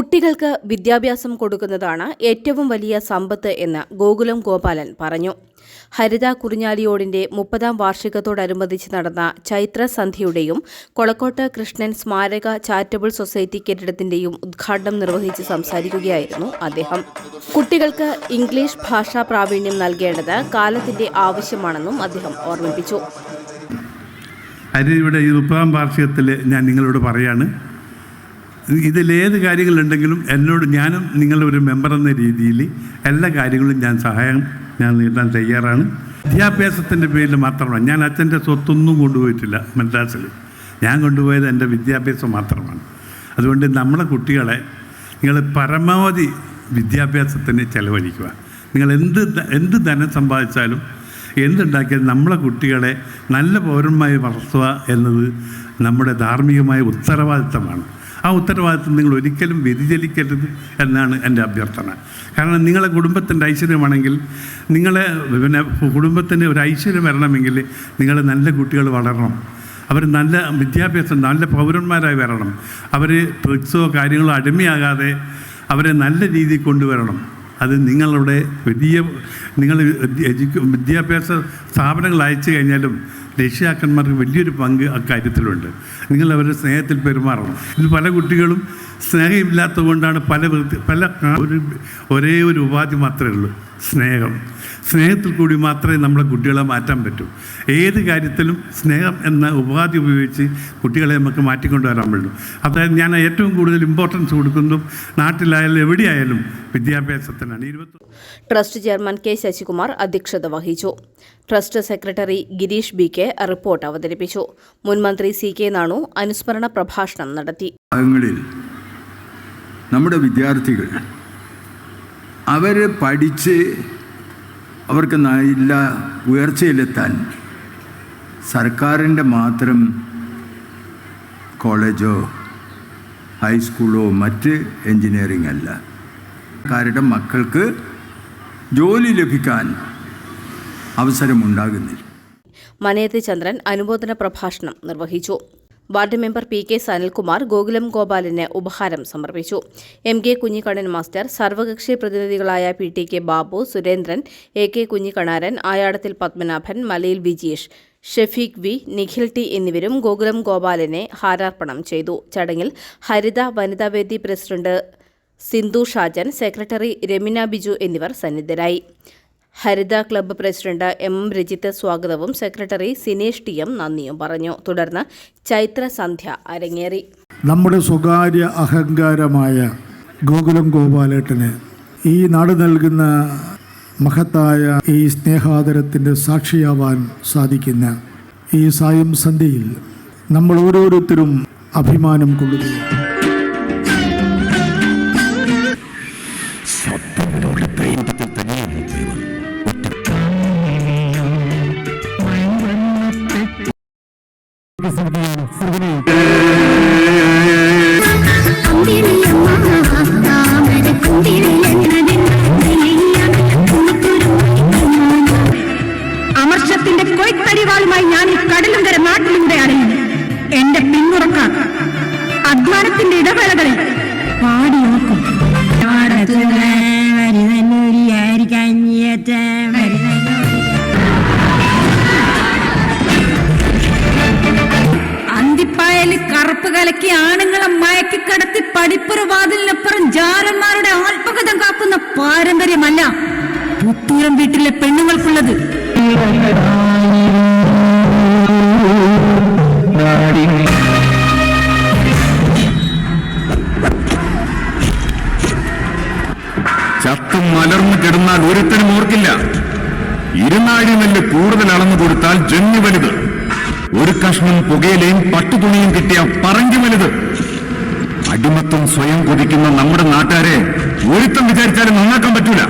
കുട്ടികൾക്ക് വിദ്യാഭ്യാസം കൊടുക്കുന്നതാണ് ഏറ്റവും വലിയ സമ്പത്ത് എന്ന് ഗോകുലം ഗോപാലൻ പറഞ്ഞു. ഹരിത കുറിഞ്ഞാലിയോടിന്റെ മുപ്പതാം വാർഷികത്തോടനുബന്ധിച്ച് നടന്ന ചൈത്ര സന്ധ്യയുടെയും കൊളക്കോട്ട് കൃഷ്ണൻ സ്മാരക ചാരിറ്റബിൾ സൊസൈറ്റി കെട്ടിടത്തിന്റെയും ഉദ്ഘാടനം നിർവഹിച്ച് സംസാരിക്കുകയായിരുന്നു അദ്ദേഹം. കുട്ടികൾക്ക് ഇംഗ്ലീഷ് ഭാഷാ പ്രാവീണ്യം നൽകേണ്ടത് കാലത്തിന്റെ ആവശ്യമാണെന്നും അദ്ദേഹം ഓർമ്മിപ്പിച്ചു. ഹരിതയുടെ ഈ മുപ്പതാം വാർഷികത്തിൽ ഞാൻ നിങ്ങളോട് പറയാണ്. ഇതിലേത് കാര്യങ്ങളുണ്ടെങ്കിലും എന്നോട് ഞാനും നിങ്ങളുടെ ഒരു മെമ്പർ എന്ന രീതിയിൽ എല്ലാ കാര്യങ്ങളും ഞാൻ സഹായം ഞാൻ നീട്ടാൻ തയ്യാറാണ്. വിദ്യാഭ്യാസത്തിന്റെ പേരിൽ മാത്രമാണ്. ഞാൻ അച്ഛന്റെ സ്വത്തൊന്നും കൊണ്ടുപോയിട്ടില്ല മദ്രാസിൽ. ഞാൻ കൊണ്ടുപോയത് എന്റെ വിദ്യാഭ്യാസം മാത്രമാണ്. അതുകൊണ്ട് നമ്മളെ കുട്ടികളെ നിങ്ങൾ പരമാവധി വിദ്യാഭ്യാസത്തിന് ചെലവഴിക്കുക. നിങ്ങൾ എന്ത് എന്ത് ധനം സമ്പാദിച്ചാലും എന്തുണ്ടാക്കിയാലും നമ്മളെ കുട്ടികളെ നല്ല പൗരന്മാരെ വളർത്തുക എന്നത് നമ്മുടെ ധാർമ്മികമായ ഉത്തരവാദിത്തമാണ്. ആ ഉത്തരവാദിത്വം നിങ്ങൾ ഒരിക്കലും വ്യതിചലിക്കരുത് എന്നാണ് എന്റെ അഭ്യർത്ഥന. കാരണം നിങ്ങളെ കുടുംബത്തിന്റെ ഐശ്വര്യമാണെങ്കിൽ നിങ്ങളെ പിന്നെ കുടുംബത്തിന്റെ ഒരു ഐശ്വര്യം വരണമെങ്കിൽ നിങ്ങൾ നല്ല കുട്ടികൾ വളരണം. അവർ നല്ല വിദ്യാഭ്യാസം നല്ല പൗരന്മാരായി വരണം. അവർ ഡ്രഗ്സോ കാര്യങ്ങളോ അടിമയാകാതെ അവരെ നല്ല രീതിയിൽ കൊണ്ടുവരണം. അത് നിങ്ങളുടെ വലിയ നിങ്ങൾ വിദ്യാഭ്യാസ സ്ഥാപനങ്ങൾ അയച്ചു കഴിഞ്ഞാലും രക്ഷിതാക്കന്മാർക്ക് വലിയൊരു പങ്ക് അക്കാര്യത്തിലുണ്ട്. നിങ്ങൾ അവരുടെ സ്നേഹത്തിൽ പെരുമാറണം. ഇത് പല കുട്ടികളും സ്നേഹമില്ലാത്തത് കൊണ്ടാണ് പല വൃത്തി പല ഒരു ഒരേ ഒരു ഉപാധി മാത്രമേ ഉള്ളൂ. സ്നേഹം. സ്നേഹത്തിൽ കൂടി മാത്രമേ നമ്മളെ കുട്ടികളെ മാറ്റാൻ പറ്റൂ. ഏത് കാര്യത്തിലും സ്നേഹം എന്ന ഉപാധി ഉപയോഗിച്ച് കുട്ടികളെ നമുക്ക് മാറ്റിക്കൊണ്ടുവരാൻ പറ്റും. അതായത് ഞാൻ ഏറ്റവും കൂടുതൽ ഇമ്പോർട്ടൻസ് കൊടുക്കുന്നതും നാട്ടിലായാലും എവിടെയായാലും വിദ്യാഭ്യാസത്തിനാണ്. ഇരുപത്തി ട്രസ്റ്റ് ചെയർമാൻ കെ ശശികുമാർ അധ്യക്ഷത വഹിച്ചു. Trust secretary Girish B K report അവതരിപ്പിച്ചു. മുൻമന്ത്രി സി കെ നാണു അനുസ്മരണ പ്രഭാഷണം നടത്തി. ഭാഗങ്ങളിൽ നമ്മുടെ വിദ്യാർത്ഥികൾ അവർ പഠിച്ച് അവർക്ക് നല്ല ഉയർച്ചയിലെത്താൻ സർക്കാരിന്റെ മാത്രം കോളേജോ ഹൈസ്കൂളോ മറ്റ് എൻജിനീയറിംഗ് അല്ല. കാരുടെ മക്കൾക്ക് ജോലി ലഭിക്കാൻ അവസരമുണ്ടാകുന്നില്ല. മനയത്ത് ചന്ദ്രൻ അനുമോദന പ്രഭാഷണം നിർവഹിച്ചു. Ward member P K Sanilkumar Gokulam ഗോപാലിന് ഉപഹാരം സമർപ്പിച്ചു. എം കെ കുഞ്ഞിക്കണ്ണൻ മാസ്റ്റർ സർവകക്ഷി പ്രതിനിധികളായ P T K Babu Surendran A K Kunhikkanaran Ayadathil Padmanabhan മലയിൽ വിജീഷ് ഷെഫീഖ് വി നിഖിൽ ടി എന്നിവരും ഗോകുലം ഗോപാലിനെ ഹാരാർപ്പണം ചെയ്തു. ചടങ്ങിൽ ഹരിത വനിതാവേദി പ്രസിഡന്റ് സിന്ധു ഷാജൻ സെക്രട്ടറി രമിന ബിജു എന്നിവർ സന്നിധരായി. Haritha club president M Rajith സ്വാഗതവും സെക്രട്ടറി സിനേഷ് ടി എം നന്ദിയും പറഞ്ഞു. തുടർന്ന് ചൈത്ര സന്ധ്യ അരങ്ങേറി. നമ്മുടെ സ്വകാര്യ അഹങ്കാരമായ ഗോകുലം ഗോപാലേട്ടന് ഈ നാട് നൽകുന്ന മഹത്തായ ഈ സ്നേഹാദരത്തിന്റെ സാക്ഷിയാവാൻ സാധിക്കുന്ന ഈ സായം സന്ധ്യയിൽ നമ്മൾ ഓരോരുത്തരും അഭിമാനം കൊള്ളുകയാണ്. പടിപ്പുറ വാതിലിനപ്പുറം ജാരന്മാരുടെ ആത്മകഥം കാക്കുന്ന പാരമ്പര്യമല്ല പുത്തൂരം വീട്ടിലെ പെണ്ണുങ്ങൾക്കുള്ളത്. ചത്തും മലർന്നു കിടന്നാൽ ഒരുത്തനും ഓർക്കില്ല. ഇരുന്നാഴി നെല്ല് കൂടുതൽ അളന്നു കൊടുത്താൽ ജന്മി വലുത്. ഒരു കഷ്ണം പുകയിലയും പട്ടുതുണിയും കിട്ടിയ പറങ്കി വലുത്. അടിമത്തം സ്വയം കൊതിക്കുന്ന നമ്മുടെ നാട്ടുകാരെ ഒരുത്തം വിചാരിച്ചാലും നന്നാക്കാൻ പറ്റൂല.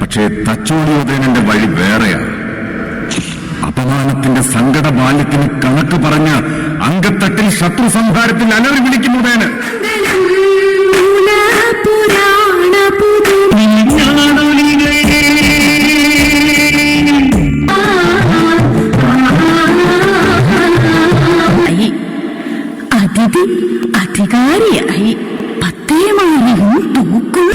പക്ഷേ തച്ചോടിയോധേനന്റെ വഴി വേറെയാണ്. അപമാനത്തിന്റെ സങ്കട ബാല്യത്തിന് കണക്ക് പറഞ്ഞ് അങ്കത്തട്ടിൽ ശത്രു സംഹാരത്തിൽ അലറി വിളിക്കുന്നതേന് അതിഥി ഭാര്യയായി പത്തേമാനവും തൂക്കും.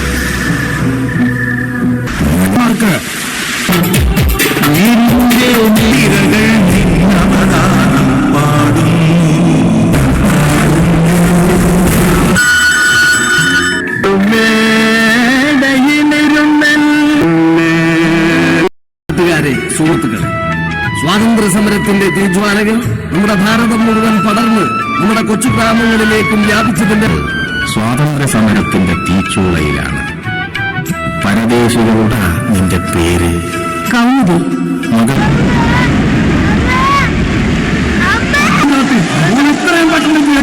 സുഹൃത്തുക്കളെ സ്വാതന്ത്ര്യ സമരത്തിന്റെ തീജ്വാലകൾ നമ്മുടെ ഭാരതം മുഴുവൻ പടർന്ന് നമ്മുടെ കൊച്ചു ഗ്രാമങ്ങളിലേക്കും വ്യാപിച്ചതിന്റെ സ്വാതന്ത്ര്യ സമരത്തിന്റെ തീച്ചുളയിലാണ്. പരദേശികളുടെ നിന്റെ പേര്. കൗമുദി. മകൾ. ഇത്രയും പെട്ടെന്ന്